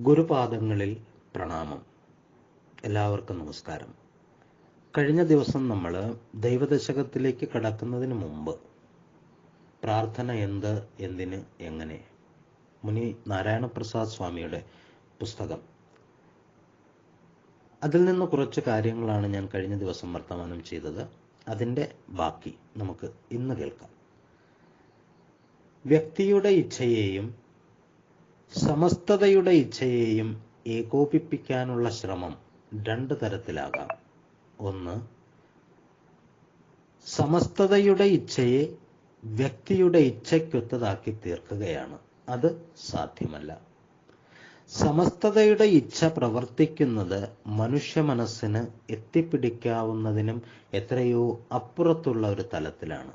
ഗുരുപാദങ്ങളിൽ പ്രണാമം. എല്ലാവർക്കും നമസ്കാരം. കഴിഞ്ഞ ദിവസം നമ്മൾ ദൈവദശകത്തിലേക്ക് കടക്കുന്നതിന് മുമ്പ് പ്രാർത്ഥന എന്ത് എന്തിന് എങ്ങനെ? മുനി നാരായണ പ്രസാദ് സ്വാമിയുടെ പുസ്തകം. അതിൽ നിന്ന് കുറച്ച് കാര്യങ്ങളാണ് ഞാൻ കഴിഞ്ഞ ദിവസം വർത്തമാനം ചെയ്തത്. അതിന്റെ ബാക്കി നമുക്ക് ഇന്ന് കേൾക്കാം. വ്യക്തിയുടെ ഇച്ഛയെയും സമസ്തതയുടെ ഇച്ഛയെയും ഏകോപിപ്പിക്കാനുള്ള ശ്രമം രണ്ട് തരത്തിലാകാം. ഒന്ന് സമസ്തതയുടെ ഇച്ഛയെ വ്യക്തിയുടെ ഇച്ഛയ്ക്കൊത്തതാക്കി തീർക്കുകയാണ്. അത് സാധ്യമല്ല. സമസ്തതയുടെ ഇച്ഛ പ്രവർത്തിക്കുന്നത് മനുഷ്യ മനസ്സിന് എത്തിപ്പിടിക്കാവുന്നതിനും എത്രയോ അപ്പുറത്തുള്ള ഒരു തലത്തിലാണ്.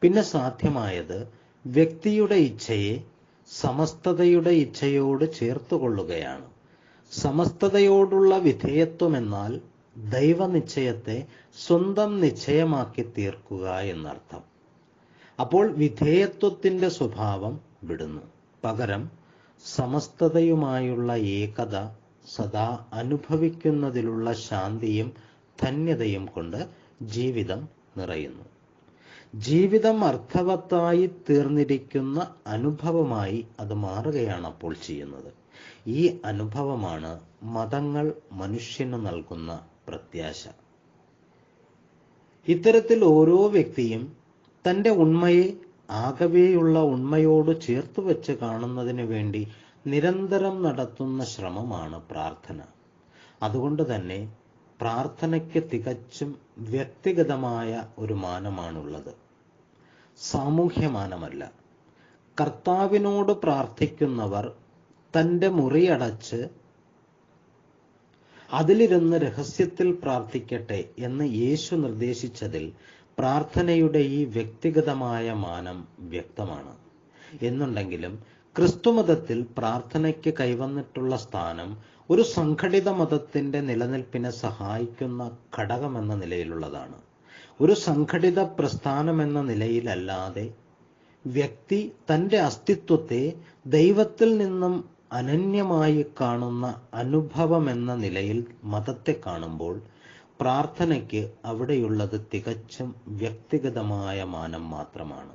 പിന്നെ സാധ്യമായത് വ്യക്തിയുടെ ഇച്ഛയെ സമസ്തതയുടെ ഇച്ഛയോട് ചേർത്തുകൊള്ളുകയാണ്. സമസ്തതയോടുള്ള വിധേയത്വം എന്നാൽ ദൈവനിശ്ചയത്തെ സ്വന്തം നിശ്ചയമാക്കി തീർക്കുക എന്നർത്ഥം. അപ്പോൾ വിധേയത്വത്തിന്റെ സ്വഭാവം വിടുന്നു. പകരം സമസ്തതയുമായുള്ള ഏകത സദാ അനുഭവിക്കുന്നതിലുള്ള ശാന്തിയും ധന്യതയും കൊണ്ട് ജീവിതം നിറയുന്നു. ജീവിതം അർത്ഥവത്തായി തീർന്നിരിക്കുന്ന അനുഭവമായി അത് മാറുകയാണ് അപ്പോൾ ചെയ്യുന്നത്. ഈ അനുഭവമാണ് മതങ്ങൾ മനുഷ്യന് നൽകുന്ന പ്രത്യാശ. ഇത്തരത്തിൽ ഓരോ വ്യക്തിയും തന്റെ ഉണ്മയെ ആകവേയുള്ള ഉണ്മയോട് ചേർത്തു വെച്ച് കാണുന്നതിന് വേണ്ടി നിരന്തരം നടത്തുന്ന ശ്രമമാണ് പ്രാർത്ഥന. അതുകൊണ്ട് തന്നെ പ്രാർത്ഥനയ്ക്ക് തികച്ചും വ്യക്തിഗതമായ ഒരു മാനമാണുള്ളത്. സാമൂഹ്യമാനമല്ല. കർത്താവിനോട് പ്രാർത്ഥിക്കുന്നവർ തന്റെ മുറിയടച്ച് അതിലിരുന്ന് രഹസ്യത്തിൽ പ്രാർത്ഥിക്കട്ടെ എന്ന് യേശു നിർദ്ദേശിച്ചതിൽ പ്രാർത്ഥനയുടെ ഈ വ്യക്തിഗതമായ മാനം വ്യക്തമാണ്. എന്നുണ്ടെങ്കിലും ക്രിസ്തുമതത്തിൽ പ്രാർത്ഥനയ്ക്ക് കൈവന്നിട്ടുള്ള സ്ഥാനം ഒരു സംഘടിത മതത്തിന്റെ നിലനിൽപ്പിനെ സഹായിക്കുന്ന ഘടകമെന്ന നിലയിലുള്ളതാണ്. ഒരു സംഘടിത പ്രസ്ഥാനം എന്ന നിലയിലല്ലാതെ വ്യക്തി തന്റെ അസ്തിത്വത്തെ ദൈവത്തിൽ നിന്നും അനന്യമായി കാണുന്ന അനുഭവമെന്ന നിലയിൽ മതത്തെ കാണുമ്പോൾ പ്രാർത്ഥനയ്ക്ക് അവിടെയുള്ളത് തികച്ചും വ്യക്തിഗതമായ മാനം മാത്രമാണ്.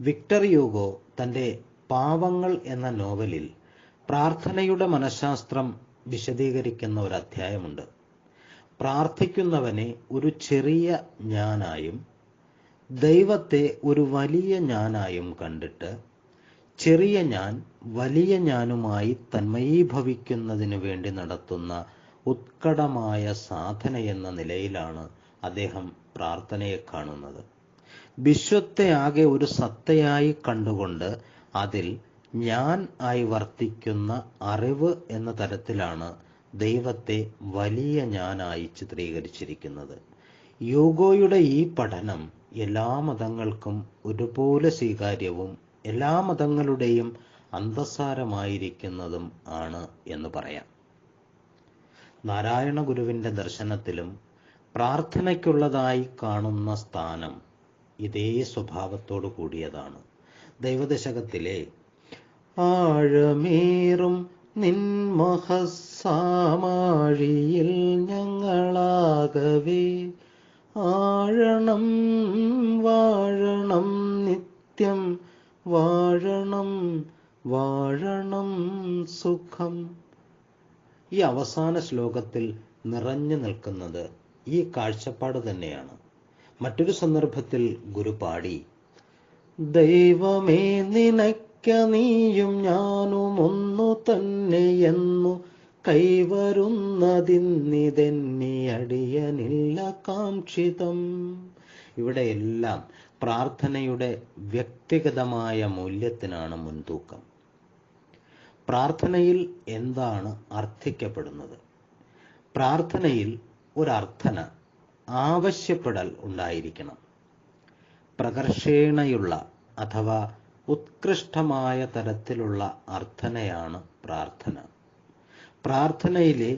വിക്ടർ യൂഗോ തന്റെ പാവങ്ങൾ എന്ന നോവലിൽ പ്രാർത്ഥനയുടെ മനഃശാസ്ത്രം വിശദീകരിക്കുന്ന ഒരു അധ്യായമുണ്ട്. പ്രാർത്ഥിക്കുന്നവനെ ഒരു ചെറിയ ഞാനായും ദൈവത്തെ ഒരു വലിയ ഞാനായും കണ്ടിട്ട് ചെറിയ ഞാൻ വലിയ ഞാനുമായി തന്മയീഭവിക്കുന്നതിന് വേണ്ടി നടത്തുന്ന ഉത്കടമായ സാധന എന്ന നിലയിലാണ് അദ്ദേഹം പ്രാർത്ഥനയെ കാണുന്നത്. വിശ്വത്തെ ആകെ ഒരു സത്തയായി കണ്ടുകൊണ്ട് അതിൽ ഞാൻ ആയി വർത്തിക്കുന്ന അറിവ് എന്ന തരത്തിലാണ് ദൈവത്തെ വലിയ ഞാനായി ചിത്രീകരിച്ചിരിക്കുന്നത്. യോഗോയുടെ ഈ പഠനം എല്ലാ മതങ്ങൾക്കും ഒരുപോലെ സ്വീകാര്യവും എല്ലാ മതങ്ങളുടെയും അന്തസാരമായിരിക്കുന്നതും ആണ് എന്ന് പറയാം. നാരായണ ഗുരുവിന്റെ ദർശനത്തിലും പ്രാർത്ഥനയ്ക്കുള്ളതായി കാണുന്ന സ്ഥാനം ഇതേ സ്വഭാവത്തോടു കൂടിയതാണ്. ദൈവദശകത്തിലെ ആഴമേറും നിൻമഹസാമാഴിയിൽ ഞങ്ങളാകവേ. ആഴണം വാഴണം നിത്യം. വാഴണം വാഴണം സുഖം. ഈ അവസാന ശ്ലോകത്തിൽ നിറഞ്ഞു നിൽക്കുന്നത് ഈ കാഴ്ചപ്പാട് തന്നെയാണ്. മറ്റൊരു സന്ദർഭത്തിൽ ഗുരു പാടി ദൈവമേ നിനയ്ക്ക നീയും ഞാനും ഒന്നു തന്നെയെന്നു കൈവരുന്നതിന്നിതെന്നി അടിയനില്ല കാക്ഷിതം. ഇവിടെയെല്ലാം പ്രാർത്ഥനയുടെ വ്യക്തിഗതമായ മൂല്യത്തിനാണ് മുൻതൂക്കം. പ്രാർത്ഥനയിൽ എന്താണ് അർത്ഥിക്കപ്പെടുന്നത്? പ്രാർത്ഥനയിൽ ഒരർത്ഥന ആവശ്യപ്പെടൽ ഉണ്ടായിരിക്കണം. പ്രകർഷേണയുള്ള അഥവാ ഉത്കൃഷ്ടമായ തരത്തിലുള്ള അർത്ഥനയാണ് പ്രാർത്ഥന. പ്രാർത്ഥനയിലെ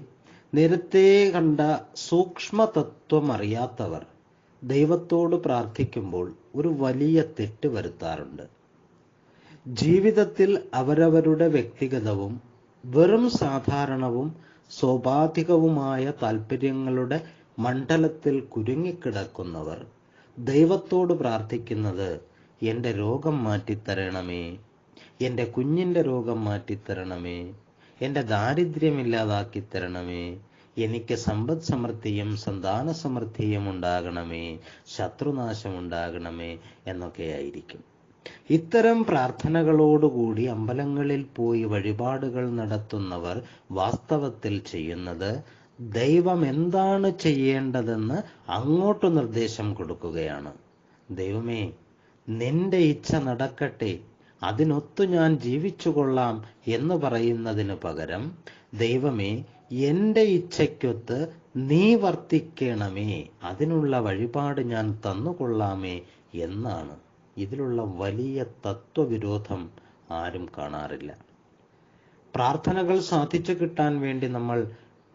നേരത്തെ കണ്ട സൂക്ഷ്മതത്വം അറിയാത്തവർ ദൈവത്തോട് പ്രാർത്ഥിക്കുമ്പോൾ ഒരു വലിയ തെറ്റ് വരുത്താറുണ്ട്. ജീവിതത്തിൽ അവരവരുടെ വ്യക്തിഗതവും വെറും സാധാരണവും സ്വാഭാവികവുമായ താല്പര്യങ്ങളുടെ മണ്ഡലത്തിൽ കുരുങ്ങിക്കിടക്കുന്നവർ ദൈവത്തോട് പ്രാർത്ഥിക്കുന്നത് എന്റെ രോഗം മാറ്റിത്തരണമേ എന്റെ കുഞ്ഞിന്റെ രോഗം മാറ്റിത്തരണമേ. എന്റെ ദാരിദ്ര്യം ഇല്ലാതാക്കി തരണമേ എനിക്ക് സമ്പദ് സമൃദ്ധിയും സന്താന സമൃദ്ധിയും ഉണ്ടാകണമേ. ശത്രുനാശം ഉണ്ടാകണമേ എന്നൊക്കെയായിരിക്കും. ഇത്തരം പ്രാർത്ഥനകളോടുകൂടി അമ്പലങ്ങളിൽ പോയി വഴിപാടുകൾ നടത്തുന്നവർ വാസ്തവത്തിൽ ചെയ്യുന്നത് ദൈവം എന്താണ് ചെയ്യേണ്ടതെന്ന് അങ്ങോട്ട് നിർദ്ദേശം കൊടുക്കുകയാണ്. ദൈവമേ നിന്റെ ഇച്ഛ നടക്കട്ടെ. അതിനൊത്തു ഞാൻ ജീവിച്ചു കൊള്ളാം എന്ന് പറയുന്നതിന് പകരം ദൈവമേ എന്റെ ഇച്ഛയ്ക്കൊത്ത് നീ വർത്തിക്കണമേ. അതിനുള്ള വഴിപാട് ഞാൻ തന്നുകൊള്ളാമേ എന്നാണ്. ഇതിലുള്ള വലിയ തത്വവിരോധം ആരും കാണാറില്ല. പ്രാർത്ഥനകൾ സാധിച്ചു കിട്ടാൻ വേണ്ടി നമ്മൾ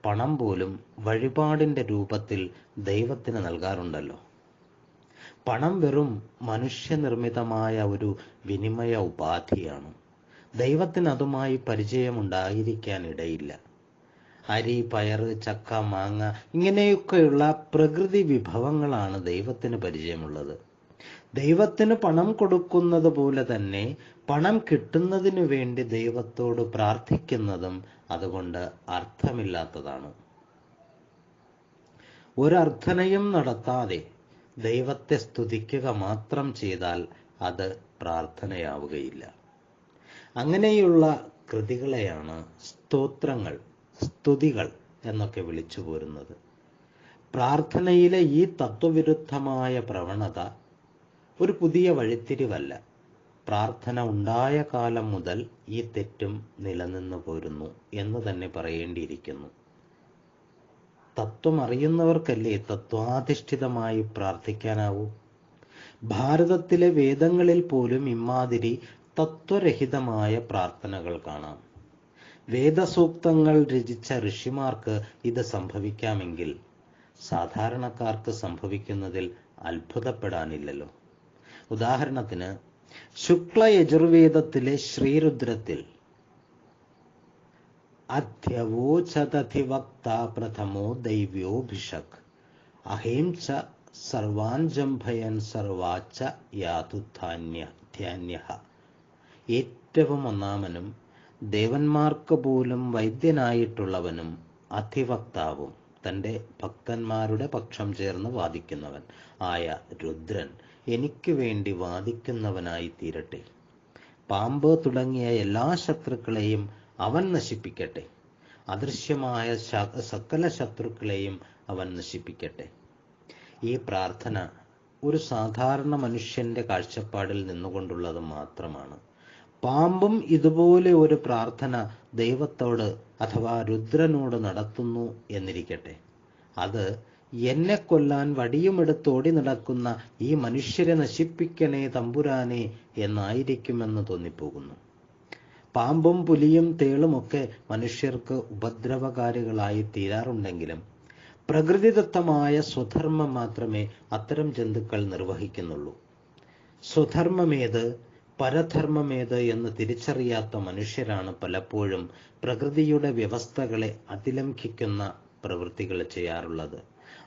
പണം പോലും വഴിപാടിന്റെ രൂപത്തിൽ ദൈവത്തിന് നൽകാറുണ്ടല്ലോ. പണം വെറും മനുഷ്യനിർമ്മിതമായ ഒരു വിനിമയ ഉപാധിയാണ്. ദൈവത്തിന് അതുമായി പരിചയമുണ്ടായിരിക്കാൻ ഇടയില്ല അരി പയറ് ചക്ക മാങ്ങ ഇങ്ങനെയൊക്കെയുള്ള പ്രകൃതി വിഭവങ്ങളാണ് ദൈവത്തിന് പരിചയമുള്ളത്. ദൈവത്തിന് പണം കൊടുക്കുന്നത് പോലെ തന്നെ പണം കിട്ടുന്നതിനു വേണ്ടി ദൈവത്തോട് പ്രാർത്ഥിക്കുന്നതും അതുകൊണ്ട് അർത്ഥമില്ലാത്തതാണ്. ഒരർത്ഥനയും നടത്താതെ ദൈവത്തെ സ്തുതിക്കുക മാത്രം ചെയ്താൽ അത് പ്രാർത്ഥനയാവുകയില്ല. അങ്ങനെയുള്ള കൃതികളെയാണ് സ്തോത്രങ്ങൾ സ്തുതികൾ എന്നൊക്കെ വിളിച്ചു പോരുന്നത്. പ്രാർത്ഥനയിലെ ഈ തത്വവിരുദ്ധമായ പ്രവണത ഒരു പുതിയ വഴിത്തിരിവല്ല. പ്രാർത്ഥന ഉണ്ടായ കാലം മുതൽ ഈ തെറ്റും നിലനിന്നു പോരുന്നു എന്ന് തന്നെ പറയേണ്ടിയിരിക്കുന്നു. തത്വം അറിയുന്നവർക്കല്ലേ തത്വാധിഷ്ഠിതമായി പ്രാർത്ഥിക്കാനാവൂ? ഭാരതത്തിലെ വേദങ്ങളിൽ പോലും ഇമാതിരി തത്വരഹിതമായ പ്രാർത്ഥനകൾ കാണാം. വേദസൂക്തങ്ങൾ രചിച്ച ഋഷിമാർക്ക് ഇത് സംഭവിക്കാമെങ്കിൽ സാധാരണക്കാർക്ക് സംഭവിക്കുന്നതിൽ അത്ഭുതപ്പെടാനില്ലല്ലോ. ഉദാഹരണത്തിന് ശുക്ല യജുർവേദത്തിലെ ശ്രീരുദ്രത്തിൽ അധ്യവോചതധിവക്ത പ്രഥമോ ദൈവ്യോഭിഷക് അഹേം ച സർവാൻ ജംഭയൻ സർവാച്ച യാതുധാന്യ ധ്യാന്യ ഏറ്റവും ഒന്നാമനും ദേവന്മാർക്ക് പോലും വൈദ്യനായിട്ടുള്ളവനും അധിവക്താവും. തന്റെ ഭക്തന്മാരുടെ പക്ഷം ചേർന്ന് വാദിക്കുന്നവൻ ആയ രുദ്രൻ എനിക്ക് വേണ്ടി വാദിക്കുന്നവനായി തീരട്ടെ. പാമ്പ് തുടങ്ങിയ എല്ലാ ശത്രുക്കളെയും അവൻ നശിപ്പിക്കട്ടെ. അദൃശ്യമായ സകല ശത്രുക്കളെയും അവൻ നശിപ്പിക്കട്ടെ. ഈ പ്രാർത്ഥന ഒരു സാധാരണ മനുഷ്യന്റെ കാഴ്ചപ്പാടിൽ നിന്നുകൊണ്ടുള്ളത് മാത്രമാണ്. പാമ്പും ഇതുപോലെ ഒരു പ്രാർത്ഥന ദൈവത്തോട് അഥവാ രുദ്രനോട് നടത്തുന്നു എന്നിരിക്കട്ടെ. അത് എന്നെ കൊല്ലാൻ വടിയുമെടുത്തോടി നടക്കുന്ന ഈ മനുഷ്യരെ നശിപ്പിക്കണേ തമ്പുരാനെ എന്നായിരിക്കുമെന്ന് തോന്നിപ്പോകുന്നു. പാമ്പും പുലിയും തേളുമൊക്കെ മനുഷ്യർക്ക് ഉപദ്രവകാരികളായി തീരാറുണ്ടെങ്കിലും പ്രകൃതിദത്തമായ സ്വധർമ്മം മാത്രമേ അത്തരം ജന്തുക്കൾ നിർവഹിക്കുന്നുള്ളൂ. സ്വധർമ്മമേത് പരധർമ്മമേത് എന്ന് തിരിച്ചറിയാത്ത മനുഷ്യരാണ് പലപ്പോഴും പ്രകൃതിയുടെ വ്യവസ്ഥകളെ അതിലംഘിക്കുന്ന പ്രവൃത്തികൾ ചെയ്യാറുള്ളത്.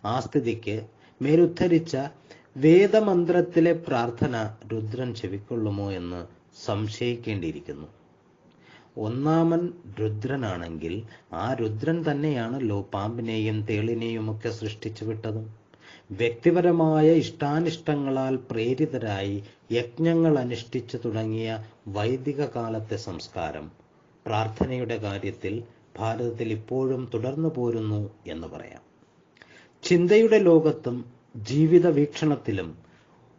ആ സ്ഥിതിക്ക് മേലുദ്ധരിച്ച വേദമന്ത്രത്തിലെ പ്രാർത്ഥന രുദ്രൻ ചെവിക്കൊള്ളുമോ എന്ന് സംശയിക്കേണ്ടിയിരിക്കുന്നു. ഒന്നാമൻ രുദ്രനാണെങ്കിൽ ആ രുദ്രൻ തന്നെയാണല്ലോ പാമ്പിനെയും തേളിനെയും ഒക്കെ സൃഷ്ടിച്ചു വിട്ടതും. വ്യക്തിപരമായ ഇഷ്ടാനിഷ്ടങ്ങളാൽ പ്രേരിതരായി യജ്ഞങ്ങൾ അനുഷ്ഠിച്ചു തുടങ്ങിയ വൈദിക കാലത്തെ സംസ്കാരം പ്രാർത്ഥനയുടെ കാര്യത്തിൽ ഭാരതത്തിൽ ഇപ്പോഴും തുടർന്നു പോരുന്നു എന്ന് പറയാം. ചിന്തയുടെ ലോകത്തും ജീവിത വീക്ഷണത്തിലും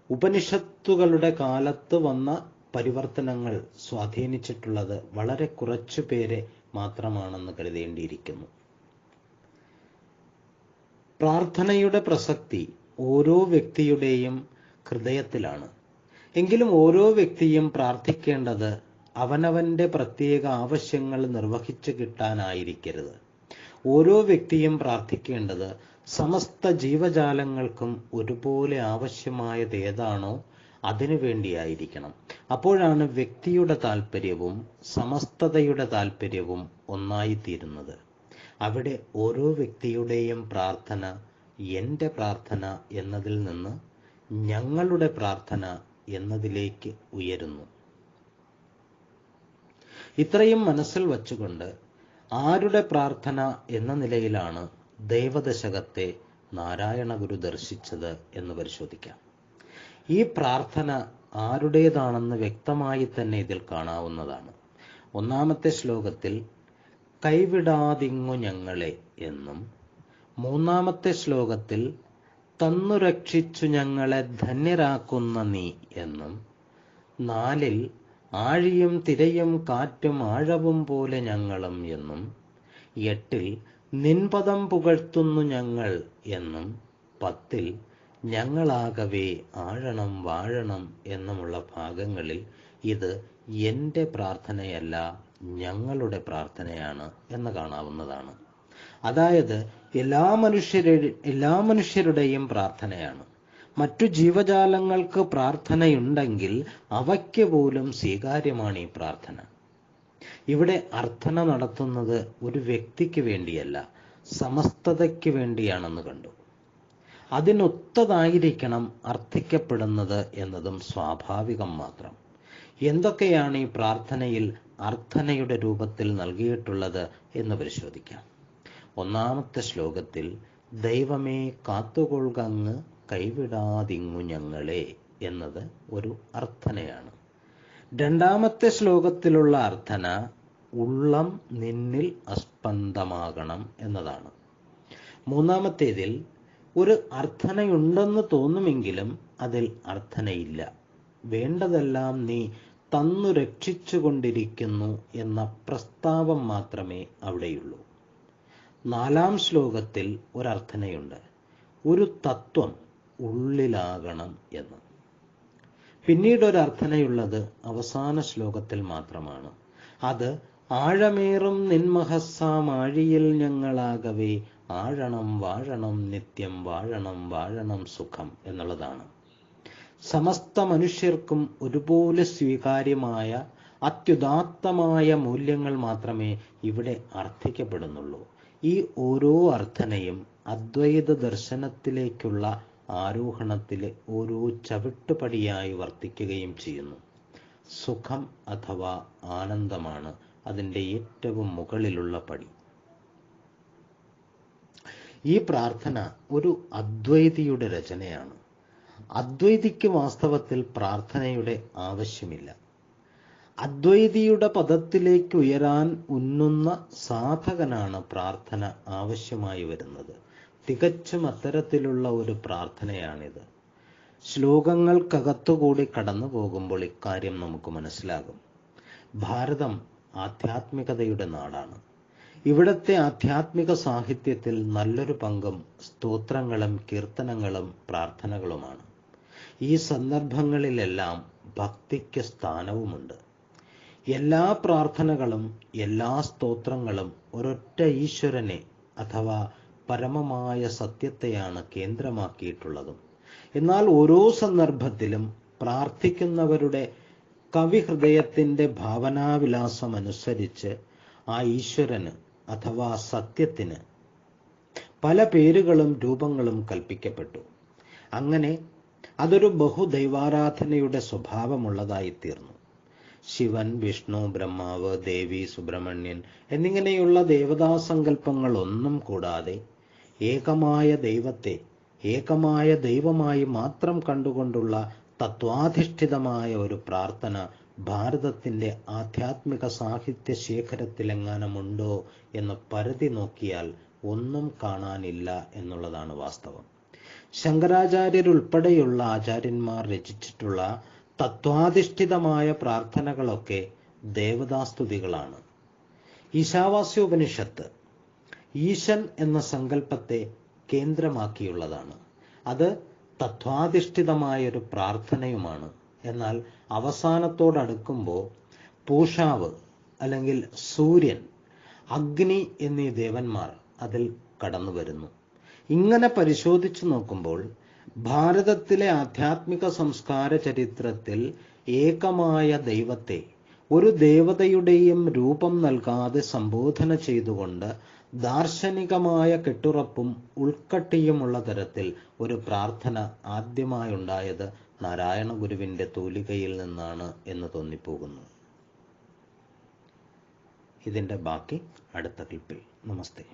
ഉപനിഷത്തുകളുടെ കാലത്ത് വന്ന പരിവർത്തനങ്ങൾ സ്വാധീനിച്ചിട്ടുള്ളത് വളരെ കുറച്ചു പേരെ മാത്രമാണെന്ന് കരുതേണ്ടിയിരിക്കുന്നു. പ്രാർത്ഥനയുടെ പ്രസക്തി ഓരോ വ്യക്തിയുടെയും ഹൃദയത്തിലാണ്. എങ്കിലും ഓരോ വ്യക്തിയും പ്രാർത്ഥിക്കേണ്ടത് അവനവന്റെ പ്രത്യേക ആവശ്യങ്ങൾ നിർവഹിച്ചു കിട്ടാനായിരിക്കരുത്. ഓരോ വ്യക്തിയും പ്രാർത്ഥിക്കേണ്ടത് സമസ്ത ജീവജാലങ്ങൾക്കും ഒരുപോലെ ആവശ്യമായത് ഏതാണോ അതിനു വേണ്ടിയായിരിക്കണം. അപ്പോഴാണ് വ്യക്തിയുടെ താല്പര്യവും സമസ്തതയുടെ താല്പര്യവും ഒന്നായിത്തീരുന്നത്. അവിടെ ഓരോ വ്യക്തിയുടെയും പ്രാർത്ഥന എന്റെ പ്രാർത്ഥന എന്നതിൽ നിന്ന് ഞങ്ങളുടെ പ്രാർത്ഥന എന്നതിലേക്ക് ഉയരുന്നു. ഇത്രയും മനസ്സിൽ വച്ചുകൊണ്ട് ആരുടെ പ്രാർത്ഥന എന്ന നിലയിലാണ് ദൈവദശകത്തെ നാരായണ ഗുരു ദർശിച്ചത് എന്ന് പരിശോധിക്കാം. ഈ പ്രാർത്ഥന ആരുടേതാണെന്ന് വ്യക്തമായി തന്നെ ഇതിൽ കാണാവുന്നതാണ്. ഒന്നാമത്തെ ശ്ലോകത്തിൽ കൈവിടാതിങ്ങു ഞങ്ങളെ എന്നും മൂന്നാമത്തെ ശ്ലോകത്തിൽ തന്നു രക്ഷിച്ചു ഞങ്ങളെ ധന്യരാക്കുന്ന നീ എന്നും നാലിൽ ആഴിയും തിരയും കാറ്റും ആഴവും പോലെ ഞങ്ങളും എന്നും എട്ടിൽ നിൻപദം പുകഴ്ത്തുന്നു ഞങ്ങൾ എന്നും പത്തിൽ ഞങ്ങളാകവേ ആഴണം വാഴണം എന്നുമുള്ള ഭാഗങ്ങളിൽ ഇത് എന്റെ പ്രാർത്ഥനയല്ല ഞങ്ങളുടെ പ്രാർത്ഥനയാണ് എന്ന് കാണാവുന്നതാണ്. അതായത് എല്ലാ മനുഷ്യരുടെ എല്ലാ മനുഷ്യരുടെയും പ്രാർത്ഥനയാണ്. മറ്റു ജീവജാലങ്ങൾക്ക് പ്രാർത്ഥനയുണ്ടെങ്കിൽ അവയ്ക്ക് പോലും സ്വീകാര്യമാണ് ഈ പ്രാർത്ഥന. ഇവിടെ അർത്ഥന നടത്തുന്നത് ഒരു വ്യക്തിക്ക് വേണ്ടിയല്ല സമസ്തതയ്ക്ക് വേണ്ടിയാണെന്ന് കണ്ടു. അതിനൊത്തതായിരിക്കണം അർത്ഥിക്കപ്പെടുന്നത് എന്നതും സ്വാഭാവികം മാത്രം. എന്തൊക്കെയാണ് ഈ പ്രാർത്ഥനയിൽ അർത്ഥനയുടെ രൂപത്തിൽ നൽകിയിട്ടുള്ളത് എന്ന് പരിശോധിക്കാം. ഒന്നാമത്തെ ശ്ലോകത്തിൽ ദൈവമേ കാത്തുകൊള്ളുകങ്ങ് കൈവിടാതിങ്ങു ഞങ്ങളെ എന്നത് ഒരു അർത്ഥനയാണ്. രണ്ടാമത്തെ ശ്ലോകത്തിലുള്ള അർത്ഥന ഉള്ളം നിന്നിൽ അസ്പന്ദമാകണം എന്നതാണ്. മൂന്നാമത്തേതിൽ ഒരു അർത്ഥനയുണ്ടെന്ന് തോന്നുമെങ്കിലും അതിൽ അർത്ഥനയില്ല. വേണ്ടതെല്ലാം നീ തന്നു രക്ഷിച്ചുകൊണ്ടിരിക്കുന്നു എന്ന പ്രസ്താവം മാത്രമേ അവിടെയുള്ളൂ. നാലാം ശ്ലോകത്തിൽ ഒരർത്ഥനയുണ്ട്. ഒരു തത്വം ഉള്ളിലാകണം എന്ന്. പിന്നീട് ഒരു അർത്ഥനയുള്ളത് അവസാന ശ്ലോകത്തിൽ മാത്രമാണ്. അത് ആഴമേറും നിന്മഹസ്സാം ആഴിയിൽ ഞങ്ങളാകവേ ആഴണം വാഴണം നിത്യം വാഴണം വാഴണം സുഖം എന്നുള്ളതാണ്. സമസ്ത മനുഷ്യർക്കും ഒരുപോലെ സ്വീകാര്യമായ അത്യുദാത്തമായ മൂല്യങ്ങൾ മാത്രമേ ഇവിടെ അർത്ഥിക്കപ്പെടുന്നുള്ളൂ. ഈ ഓരോ അർത്ഥനയും അദ്വൈത ദർശനത്തിലേക്കുള്ള ആരോഹണത്തിലെ ഓരോ ചവിട്ടുപടിയായി വർത്തിക്കുകയും ചെയ്യുന്നു. സുഖം അഥവാ ആനന്ദമാണ് അതിന്റെ ഏറ്റവും മുകളിലുള്ള പടി. ഈ പ്രാർത്ഥന ഒരു അദ്വൈതിയുടെ രചനയാണ്. അദ്വൈതിക്ക് വാസ്തവത്തിൽ പ്രാർത്ഥനയുടെ ആവശ്യമില്ല. അദ്വൈതിയുടെ പദത്തിലേക്ക് ഉയരാൻ ഉന്നുന്ന സാധകനാണ് പ്രാർത്ഥന ആവശ്യമായി വരുന്നത്. തികച്ചും അത്തരത്തിലുള്ള ഒരു പ്രാർത്ഥനയാണിത്. ശ്ലോകങ്ങൾക്കകത്തുകൂടി കടന്നു പോകുമ്പോൾ ഇക്കാര്യം നമുക്ക് മനസ്സിലാകും. ഭാരതം ആധ്യാത്മികതയുടെ നാടാണ്. ഇവിടത്തെ ആധ്യാത്മിക സാഹിത്യത്തിൽ നല്ലൊരു പങ്കും സ്തോത്രങ്ങളും കീർത്തനങ്ങളും പ്രാർത്ഥനകളുമാണ്. ഈ സന്ദർഭങ്ങളിലെല്ലാം ഭക്തിക്ക് സ്ഥാനവുമുണ്ട്. എല്ലാ പ്രാർത്ഥനകളും എല്ലാ സ്തോത്രങ്ങളും ഒരൊറ്റ ഈശ്വരനെ അഥവാ പരമമായ സത്യത്തെയാണ് കേന്ദ്രമാക്കിയിട്ടുള്ളതും. എന്നാൽ ഓരോ സന്ദർഭത്തിലും പ്രാർത്ഥിക്കുന്നവരുടെ കവിഹൃദയത്തിന്റെ ഭാവനാവിലാസം അനുസരിച്ച് ആ ഈശ്വരന് അഥവാ സത്യത്തിന് പല പേരുകളും രൂപങ്ങളും കൽപ്പിക്കപ്പെട്ടു. അങ്ങനെ അതൊരു ബഹുദൈവാരാധനയുടെ സ്വഭാവമുള്ളതായി തീർന്നു. ശിവൻ വിഷ്ണു ബ്രഹ്മാവ് ദേവി സുബ്രഹ്മണ്യൻ എന്നിങ്ങനെയുള്ള ദേവതാസങ്കല്പങ്ങൾ ഒന്നും കൂടാതെ ഏകമായ ദൈവത്തെ ഏകമായ ദൈവമായി മാത്രം കണ്ടുകൊണ്ടുള്ള തത്വാധിഷ്ഠിതമായ ഒരു പ്രാർത്ഥന ഭാരതത്തിന്റെ ആധ്യാത്മിക സാഹിത്യ ശേഖരത്തിലെങ്ങാനുമുണ്ടോ എന്ന് പരതി നോക്കിയാൽ ഒന്നും കാണാനില്ല എന്നുള്ളതാണ് വാസ്തവം. ശങ്കരാചാര്യരുൾപ്പെടെയുള്ള ആചാര്യന്മാർ രചിച്ചിട്ടുള്ള തത്വാധിഷ്ഠിതമായ പ്രാർത്ഥനകളൊക്കെ ദേവതാസ്തുതികളാണ്. ഈശാവാസ്യോപനിഷത്ത് ഈശൻ എന്ന സങ്കല്പത്തെ കേന്ദ്രമാക്കിയുള്ളതാണ്. അത് തത്വാധിഷ്ഠിതമായ ഒരു പ്രാർത്ഥനയുമാണ്. എന്നാൽ അവസാനത്തോടടുക്കുമ്പോൾ പൂഷാവ് അല്ലെങ്കിൽ സൂര്യൻ അഗ്നി എന്നീ ദേവന്മാർ അതിൽ കടന്നു വരുന്നു. ഇങ്ങനെ പരിശോധിച്ചു നോക്കുമ്പോൾ ഭാരതത്തിലെ ആധ്യാത്മിക സംസ്കാര ചരിത്രത്തിൽ ഏകമായ ദൈവത്തെ ഒരു ദേവതയുടെയും രൂപം നൽകാതെ സംബോധന ചെയ്തുകൊണ്ട് ദാർശനികമായ കെട്ടുറപ്പും ഉൾക്കട്ടിയുമുള്ള തരത്തിൽ ഒരു പ്രാർത്ഥന ആദ്യമായുണ്ടായത് നാരായണ ഗുരുവിന്റെ തൂലികയിൽ നിന്നാണ് എന്ന് തോന്നിപ്പോകുന്നു. ഇതിന്റെ ബാക്കി അടുത്ത ക്ലിപ്പിൽ. നമസ്തേ.